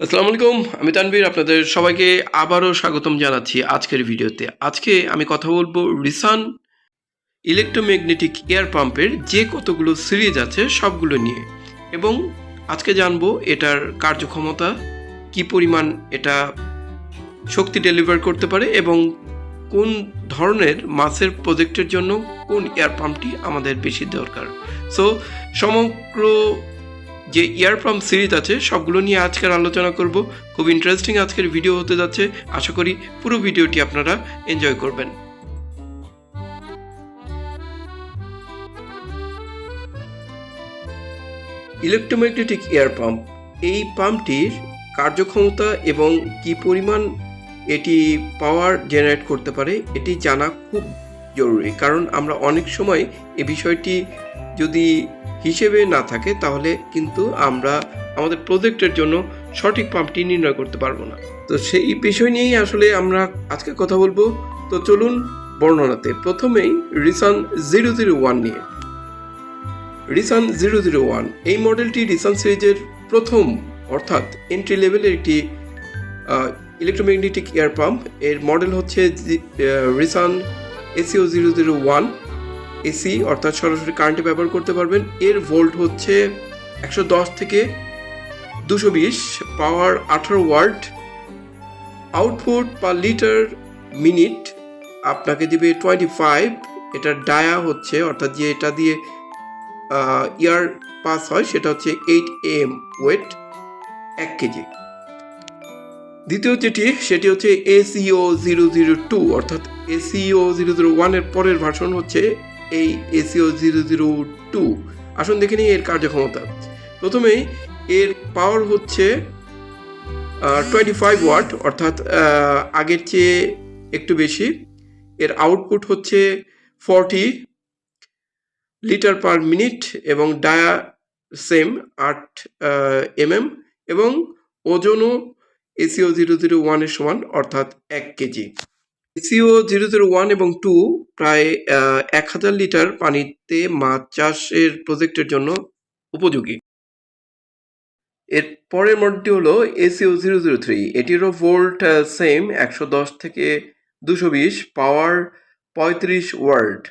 আসসালামু আলাইকুম, আমি তানভীর, আপনাদের সবাইকে আবারও স্বাগতম জানাচ্ছি আজকের ভিডিওতে। আজকে আমি কথা বলব রিসান ইলেকট্রোম্যাগনেটিক এয়ার পাম্পের যে কতগুলো সিরিজ আছে সবগুলো নিয়ে। এবং আজকে জানব এটার কার্যক্ষমতা, কি পরিমাণ এটা শক্তি ডেলিভার করতে পারে এবং কোন ধরনের মাছের প্রজেক্টের জন্য কোন এয়ার পাম্পটি আমাদের বেশি দরকার। সো সমগ্র যে ইয়ার পাম্প সিরিজ আছে, সবগুলো নিয়ে আজকের আলোচনা করব। খুব ইন্টারেস্টিং আজকের ভিডিও হতে যাচ্ছে। আশা করি পুরো ভিডিওটি আপনারা এনজয় করবেন। ইলেকট্রোম্যাগনেটিক এয়ার পাম্প এই পাম্পটির কার্যক্ষমতা এবং কি পরিমাণ এটি পাওয়ার জেনারেট করতে পারে, এটি জানা খুব জরুরি। কারণ আমরা অনেক সময় এ বিষয়টি যদি হিসেবে না থাকে, তাহলে কিন্তু আমরা আমাদের প্রজেক্টের জন্য সঠিক পাম্পটি নির্ণয় করতে পারব না। তো সেই বিষয় নিয়েই আসলে আমরা আজকে কথা বলব। তো চলুন বর্ণনাতে। প্রথমেই রিসান জিরো জিরো ওয়ান নিয়ে। রিসান জিরো জিরো ওয়ান, এই মডেলটি রিসান সিরিজের প্রথম, অর্থাৎ এন্ট্রি লেভেলের একটি ইলেকট্রোম্যাগনেটিক এয়ার পাম্পের মডেল হচ্ছে Resun ACO zero zero one. AC অর্থাৎ সরাসরি কারেন্টে ব্যবহার করতে পারবেন। এর ভোল্ট হচ্ছে একশো দশ থেকে দুশো বিশ পাওয়ার আঠারো watt output per litre minute আপনাকে দিবে টোয়েন্টি ফাইভ এটার ডায়া হচ্ছে, অর্থাৎ যে এটা দিয়ে ইয়ার পাস হয়, সেটা হচ্ছে এইট এম ওয়েট এক কেজি। দ্বিতীয় যেটি, সেটি হচ্ছে এসিও জিরো জিরো টু অর্থাৎ এসিও জিরো জিরো ওয়ানের পরের ভার্সন হচ্ছে এই এসিও জিরো জিরো টু। আসুন দেখে নিই এর কার্যক্ষমতা। প্রথমেই এর পাওয়ার হচ্ছে টোয়েন্টি ফাইভ ওয়াট অর্থাৎ আগের চেয়ে একটু বেশি। এর আউটপুট হচ্ছে ফর্টি লিটার পার মিনিট এবং ডায়া সেম আট এমএম এবং ওজনও এসিও জিরো জিরো ওয়ানের সমান, অর্থাৎ এক KG. ACO zero zero one এবং টু প্রায় এক হাজার লিটার পানিতে মাছ চাষের প্রজেক্টের জন্য উপযোগী। এর পরের মডেলটি হলো এসিও জিরো জিরো থ্রি এটিরও ভোল্ট সেম একশো দশ থেকে দুশো বিশ পাওয়ার পঁয়ত্রিশ watt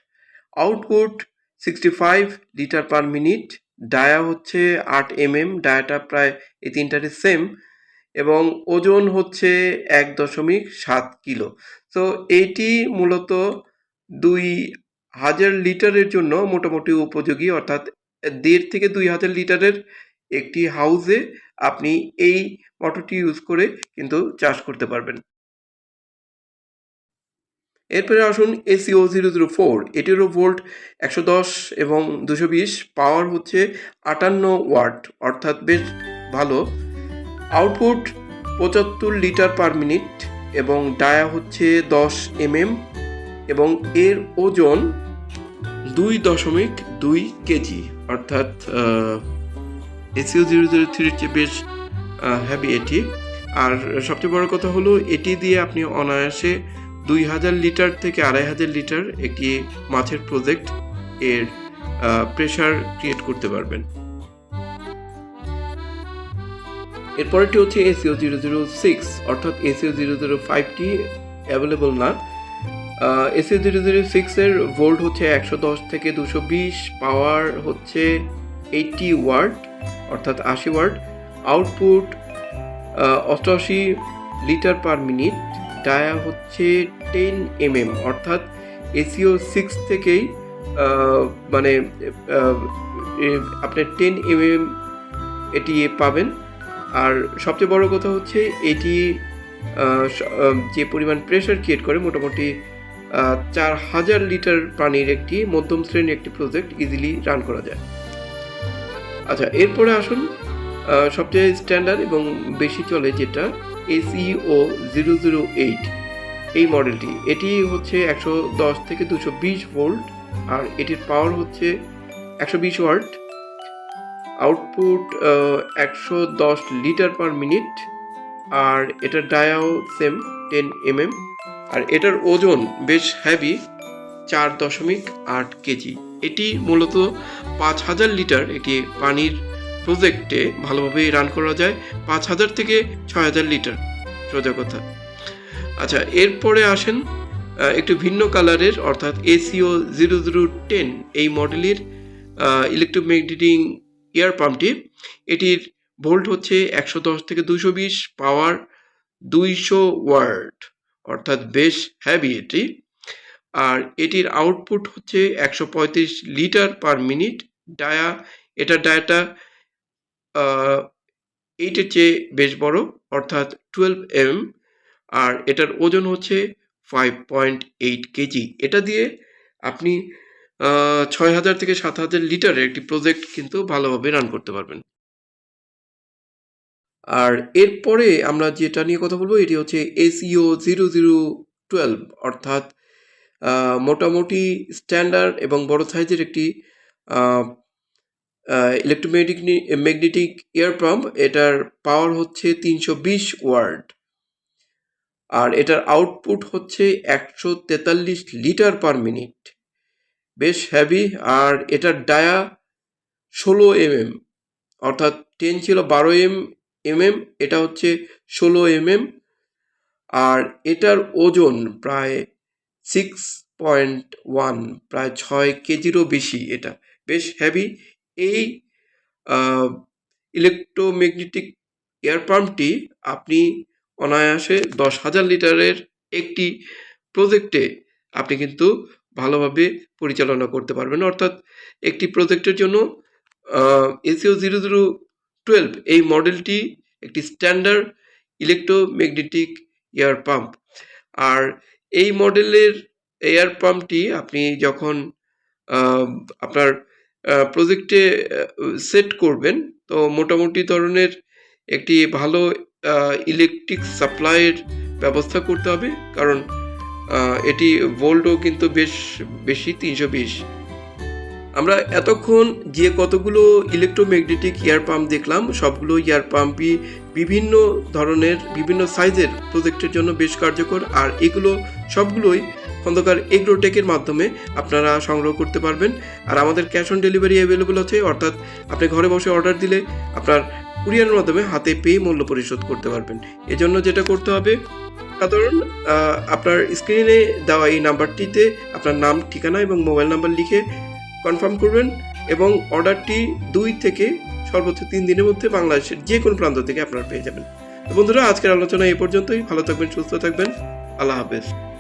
output sixty five litre per minute dia হচ্ছে আট এম এম ডায়াটা প্রায় এই তিনটারই সেম এবং ওজন হচ্ছে এক দশমিক সাত কিলো। তো এইটি মূলত দুই হাজার লিটারের জন্য মোটামুটি উপযোগী, অর্থাৎ দেড় থেকে দুই হাজার লিটারের একটি হাউসে আপনি এই মোটরটি ইউজ করে কিন্তু চাষ করতে পারবেন। এরপরে আসুন এসিও জিরো জিরো ফোর এটিরও ভোল্ট একশো দশ এবং দুশো বিশ পাওয়ার হচ্ছে আটান্ন ওয়াট অর্থাৎ বেশ ভালো। আউটপুট পঁচাত্তর লিটার পার মিনিট এবং ডায়া হচ্ছে দশ এমএম এবং এর ওজন দুই দশমিক দুই কেজি, অর্থাৎ এসিও জিরো জিরো থ্রির চেয়ে বেশ হ্যাভি এটি। আর সবচেয়ে বড় কথা হলো, এটি দিয়ে আপনি অনায়াসে দুই হাজার লিটার থেকে আড়াই হাজার লিটার একটি মাছের প্রজেক্ট এর প্রেশার ক্রিয়েট করতে পারবেন। এরপরেরটি হচ্ছে এসিও জিরো জিরো সিক্স অর্থাৎ এসিও জিরো জিরো ফাইভটি অ্যাভেলেবল না। এসিও জিরো জিরো সিক্সের ভোল্ট হচ্ছে একশো দশ থেকে দুশো বিশ পাওয়ার হচ্ছে এইটটি ওয়ার্ড অর্থাৎ আশি ওয়ার্ড আউটপুট অষ্টআশি লিটার পার মিনিট ডায়া হচ্ছে টেন এমএম অর্থাৎ এসিও সিক্স থেকেই মানে আপনার টেন এমএম এটি পাবেন। আর সবচেয়ে বড় কথা হচ্ছে এটি যে পরিমাণ প্রেশার ক্রিয়েট করে মোটামুটি চার হাজার লিটার পানির একটি মধ্যম শ্রেণির একটি প্রজেক্ট ইজিলি রান করা যায়। আচ্ছা এরপরে আসুন সবচেয়ে স্ট্যান্ডার্ড এবং বেশি চলে যেটা এসিও জিরো জিরো এইট এই মডেলটি এটি হচ্ছে একশো দশ থেকে দুশো বিশ ভোল্ট আর এটির পাওয়ার হচ্ছে একশো বিশ ওয়াট আউটপুট একশো দশ লিটার পার মিনিট আর এটার ডায়াও সেম টেন এমএম আর এটার ওজন বেশ হ্যাভি চার দশমিক আট কেজি এটি মূলত পাঁচ হাজার লিটার একটি পানির প্রজেক্টে ভালোভাবে রান করা যায়, পাঁচ হাজার থেকে ছয় হাজার লিটার সোজা কথা। আচ্ছা এরপরে আসেন একটু ভিন্ন কালারের অর্থাৎ এসিও জিরো জিরো টেন এই মডেলের ইলেকট্রোম্যাগনেটিং এয়ার পাম্পটি, এটির ভোল্ট হচ্ছে একশো দশ থেকে দুশো বিশ, পাওয়ার দুইশো ওয়ার্ড অর্থাৎ বেশ হ্যাভি এটি। আর এটির আউটপুট হচ্ছে একশো পঁয়ত্রিশ লিটার পার মিনিট ডায়া এটার ডায়াটা এইটের চেয়ে বেশ বড়, অর্থাৎ টুয়েলভ এম আর এটার ওজন হচ্ছে ফাইভ পয়েন্ট এইট কেজি। এটা দিয়ে আপনি ছয় হাজার থেকে সাত হাজার লিটারের একটি প্রজেক্ট কিন্তু ভালোভাবে রান করতে পারবেন। আর এরপরে আমরা যেটা নিয়ে কথা বলব, এটি হচ্ছে এসইও জিরো জিরো টুয়েলভ অর্থাৎ মোটামুটি স্ট্যান্ডার্ড এবং বড় সাইজের একটি ইলেকট্রোম্যাগনেটিক ম্যাগনেটিক এয়ার পাম্প এটার পাওয়ার হচ্ছে তিনশো বিশ ওয়ার্ড আর এটার আউটপুট হচ্ছে একশো তেতাল্লিশ লিটার পার মিনিট বেশ হ্যাভি আর এটার ডায়া ষোলো এমএম অর্থাৎ টেন ছিল বারো এম এমএম এটা হচ্ছে ষোলো এমএম আর এটার ওজন প্রায় সিক্স পয়েন্ট ওয়ান প্রায় ছয় কেজিরও বেশি এটা। বেশ হ্যাভি এই ইলেকট্রোম্যাগনেটিক এয়ার পাম্পটি আপনি অনায়াসে দশ হাজার লিটারের একটি প্রজেক্টে আপনি কিন্তু ভালোভাবে পরিচালনা করতে পারবেন। অর্থাৎ একটি প্রজেক্টের জন্য এসিও জিরো জিরো টুয়েলভ এই মডেলটি একটি স্ট্যান্ডার্ড ইলেকট্রোম্যাগনেটিক এয়ার পাম্প। আর এই মডেলের এয়ার পাম্পটি আপনি যখন আপনার প্রজেক্টে সেট করবেন, তো মোটামুটি ধরনের একটি ভালো ইলেকট্রিক সাপ্লাইয়ের ব্যবস্থা করতে হবে। কারণ এটি ভোল্টও কিন্তু বেশ বেশি, তিনশো বিশ। আমরা এতক্ষণ যে কতগুলো ইলেকট্রোম্যাগনেটিক এয়ার পাম্প দেখলাম, সবগুলো এয়ার পাম্পই বিভিন্ন ধরনের, বিভিন্ন সাইজের প্রজেক্টের জন্য বেশ কার্যকর, আর এগুলো সবগুলোই খন্দকার এগ্রোটেকের মাধ্যমে আপনারা সংগ্রহ করতে পারবেন। আর আমাদের ক্যাশ অন ডেলিভারি অ্যাভেলেবল আছে, অর্থাৎ আপনি ঘরে বসে অর্ডার দিলে আপনার কুরিয়ারের মাধ্যমে হাতে পেয়ে মূল্য পরিশোধ করতে পারবেন। এজন্য যেটা করতে হবে সাধারণ আপনার স্ক্রিনে দেওয়া এই নাম্বারটিতে আপনার নাম, ঠিকানা এবং মোবাইল নাম্বার লিখে কনফার্ম করবেন এবং অর্ডারটি দুই থেকে সর্বোচ্চ তিন দিনের মধ্যে বাংলাদেশের যে কোনো প্রান্ত থেকে আপনারা পেয়ে যাবেন। তো বন্ধুরা, আজকের আলোচনা এই পর্যন্তই। ভালো থাকবেন, সুস্থ থাকবেন। আল্লাহ হাফেজ।